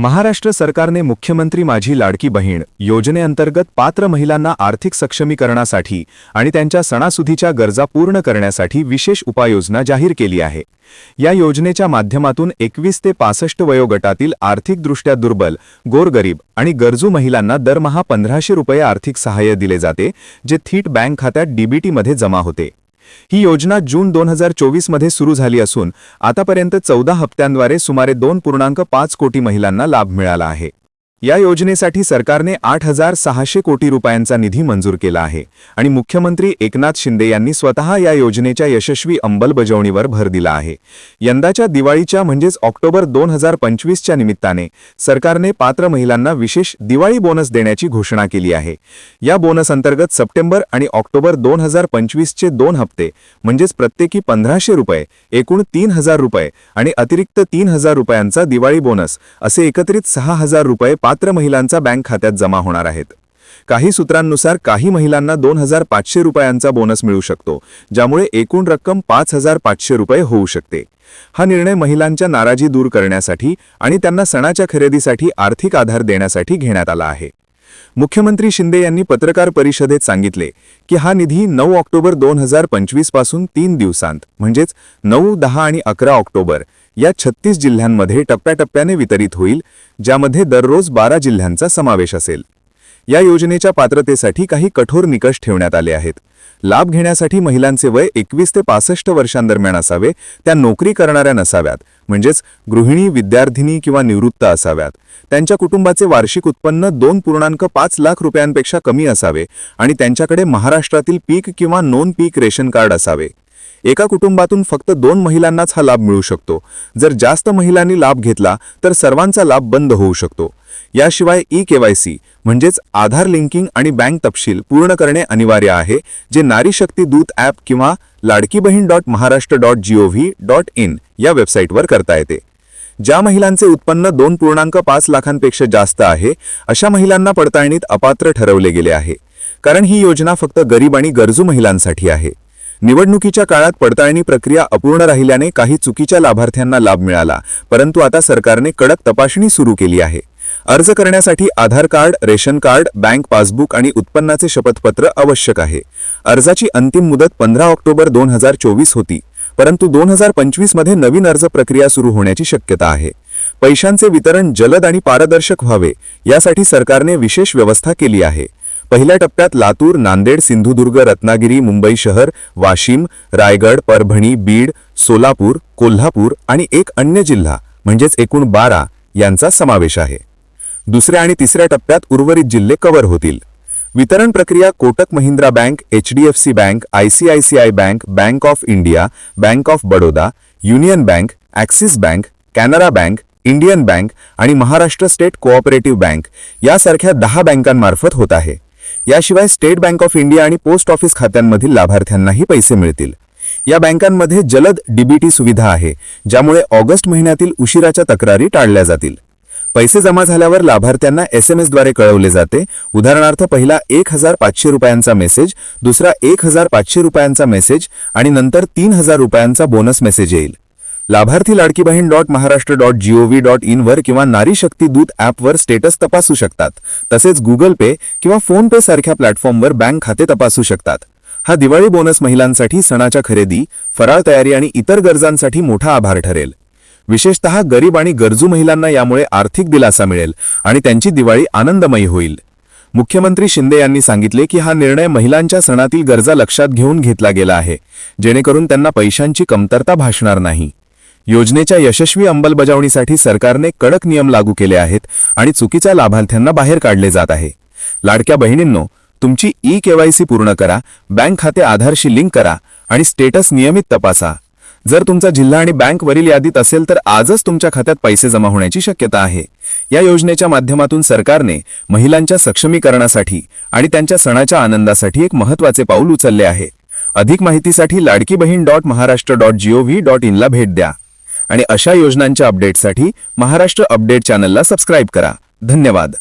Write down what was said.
महाराष्ट्र सरकारने मुख्यमंत्री माझी लाडकी बहीण योजनेअंतर्गत पात्र महिलांना आर्थिक सक्षमीकरणासाठी आणि त्यांच्या सणासुदीच्या गरजा पूर्ण करण्यासाठी विशेष उपाययोजना जाहीर केली आहे. या योजनेच्या माध्यमातून एकवीस ते पासष्ट वयोगटातील आर्थिकदृष्ट्या दुर्बल गोरगरीब आणि गरजू महिलांना दरमहा पंधराशे रुपये आर्थिक सहाय्य दिले जाते जे थीट बँक खात्यात डीबीटीमध्ये जमा होते. ही योजना जून दोन हजार चोवीसमध्ये सुरू झाली असून आतापर्यंत चौदा हप्त्यांद्वारे सुमारे दोन पूर्णांक पाच कोटी महिलांना लाभ मिळाला आहे. या योजनेसाठी सरकारने आठ हजार सहाशे कोटी रुपयांचा निधी मंजूर केला आहे आणि मुख्यमंत्री एकनाथ शिंदे यांनी स्वतः या योजनेच्या यशस्वी अंमलबजावणीवर भर दिला आहे. यंदाच्या दिवाळीच्या म्हणजेच ऑक्टोबर दोन हजार पंचवीसच्या निमित्ताने सरकारने पात्र महिलांना विशेष दिवाळी बोनस देण्याची घोषणा केली आहे. या बोनस अंतर्गत सप्टेंबर आणि ऑक्टोबर दोन हजार पंचवीसचे दोन हप्ते म्हणजेच प्रत्येकी पंधराशे रुपये एकूण तीन हजार रुपये आणि अतिरिक्त तीन हजार रुपयांचा दिवाळी बोनस असे एकत्रित सहा हजार रुपये पात्र महिलांचा बँक खात्यात जमा होणार आहेत. काही सूत्रांनुसार काही महिलांना दोन हजार पाचशे रुपयांचा बोनस मिळू शकतो ज्यामुळे एकूण रक्कम पाच हजार पाचशे रुपये होऊ शकते. हा निर्णय महिलांच्या नाराजी दूर करण्यासाठी आणि त्यांना सणाच्या खरेदीसाठी आर्थिक आधार देण्यासाठी घेण्यात आला आहे. मुख्यमंत्री शिंदे यांनी पत्रकार परिषदेत सांगितले की हा निधी नऊ ऑक्टोबर दोन हजार पंचवीसपासून तीन दिवसांत म्हणजेच नऊ दहा आणि अकरा ऑक्टोबर या छत्तीस जिल्ह्यांमध्ये टप्प्याटप्प्याने वितरित होईल ज्यामध्ये दररोज बारा जिल्ह्यांचा समावेश असेल. या योजनेच्या पात्रतेसाठी काही कठोर निकष ठेवण्यात आले आहेत. लाभ घेण्यासाठी महिलांचे वय एकवीस ते पासष्ट वर्षांदरम्यान असावे त्या नोकरी करणाऱ्या नसाव्यात. म्हणजेच गृहिणी विद्यार्थिनी किंवा निवृत्त असाव्यात. त्यांच्या कुटुंबाचे वार्षिक उत्पन्न दोन पूर्णांक पाच लाख रुपयांपेक्षा कमी असावे आणि त्यांच्याकडे महाराष्ट्रातील पीक किंवा नॉन पीक रेशन कार्ड असावे. एका कुटुंबातून फक्त दोन महिलांनाच हा लाभ मिळू शकतो. जर जास्त महिलांनी लाभ घेतला तर सर्वांचा लाभ बंद होऊ शकतो. याशिवाय ई केवायसी म्हणजेच आधार लिंकिंग आणि बँक तपशील पूर्ण करणे अनिवार्य आहे जे नारी शक्ती दूत ॲप किंवा Ladki Bahin dot Maharashtra dot G O V dot in या वेबसाईटवर करता येते. ज्या महिलांचे उत्पन्न दोन पूर्णांक पाच लाखांपेक्षा जास्त आहे अशा महिलांना पडताळणीत अपात्र ठरवले गेले आहे. कारण ही योजना फक्त गरीब आणि गरजू महिलांसाठी आहे. निवडणुकीच्या काळात पडताळणी प्रक्रिया अपूर्ण राहिल्याने काही चुकीच्या लाभार्थ्यांना लाभ मिळाला परंतु आता सरकारने कडक तपासणी सुरू केली आहे. अर्ज करण्यासाठी Aadhaar card ration card bank passbook आणि उत्पन्नाचे शपथपत्र आवश्यक आहे. अर्जाची अंतिम मुदत पंधरा ऑक्टोबर दोन हजार चोवीस होती परंतु दोन हजार पंचवीसमध्ये नवीन अर्ज प्रक्रिया सुरू होण्याची शक्यता आहे. पैशांचे वितरण जलद आणि पारदर्शक व्हावे यासाठी सरकारने विशेष व्यवस्था केली आहे. पहिल्या टप्प्यात लातूर नांदेड सिंधुदुर्ग रत्नागिरी मुंबई शहर वाशिम रायगड परभणी बीड सोलापूर कोल्हापूर आणि एक अन्य जिल्हा म्हणजेच एकूण बारा यांचा समावेश आहे. दुसऱ्या आणि तिसऱ्या टप्प्यात उर्वरित जिल्हे कव्हर होतील. वितरण प्रक्रिया Kotak Mahindra bank HDFC bank ICICI bank bank of India bank of Baroda Union bank Axis bank Canara bank Indian bank आणि महाराष्ट्र स्टेट कोऑपरेटिव्ह बँक यासारख्या दहा बँकांमार्फत होत आहे. याशिवाय स्टेट बँक ऑफ इंडिया आणि पोस्ट ऑफिस खात्यांमधील लाभार्थ्यांनाही पैसे मिळतील. या बँकांमध्ये जलद डीबीटी सुविधा आहे ज्यामुळे ऑगस्ट महिन्यातील उशिराच्या तक्रारी टाळल्या जातील. पैसे जमा झाल्यावर लाभार्थ्यांना एस एम एसद्वारे कळवले जाते. उदाहरणार्थ पहिला एक हजार पाचशे रुपयांचा मेसेज दुसरा एक हजार पाचशे रुपयांचा मेसेज आणि नंतर तीन हजार रुपयांचा बोनस मेसेज येईल. लाभार्थी Ladki Bahin dot Maharashtra dot G O V dot इनवर किंवा नारी शक्ती दूत ॲपवर स्टेटस तपासू शकतात. तसेच गुगल पे किंवा फोन पे सारख्या प्लॅटफॉर्मवर बँक खाते तपासू शकतात. हा दिवाळी बोनस महिलांसाठी सणाच्या खरेदी फराळ तयारी आणि इतर गरजांसाठी मोठा आभार ठरेल. विशेषतः गरीब आणि गरजू महिलांना यामुळे आर्थिक दिलासा मिळेल आणि त्यांची दिवाळी आनंदमयी होईल. मुख्यमंत्री शिंदे यांनी सांगितले की हा निर्णय महिलांच्या सणातील गरजा लक्षात घेऊन घेतला गेला आहे जेणेकरून त्यांना पैशांची कमतरता भासणार नाही. योजनेच्या यशस्वी अंमलबजावणीसाठी सरकारने कडक नियम लागू केले आहेत आणि चुकीच्या लाभार्थ्यांना बाहेर काढले जात आहे. लाडक्या बहिणींनो तुमची ई केवायसी पूर्ण करा बँक खाते आधारशी लिंक करा आणि स्टेटस नियमित तपासा. जर तुमचा जिल्हा आणि बँक वरील यादीत असेल तर आजच तुमच्या खात्यात पैसे जमा होण्याची शक्यता आहे. या योजनेच्या माध्यमातून सरकारने महिलांच्या सक्षमीकरणासाठी आणि त्यांच्या सणाच्या आनंदासाठी एक महत्त्वाचे पाऊल उचलले आहे. अधिक माहितीसाठी Ladki Bahin dot Maharashtra dot G O V dot इनला भेट द्या. आणि अशा योजनांच्या अपडेटसाठी महाराष्ट्र अपडेट चॅनलला सबस्क्राईब करा. धन्यवाद.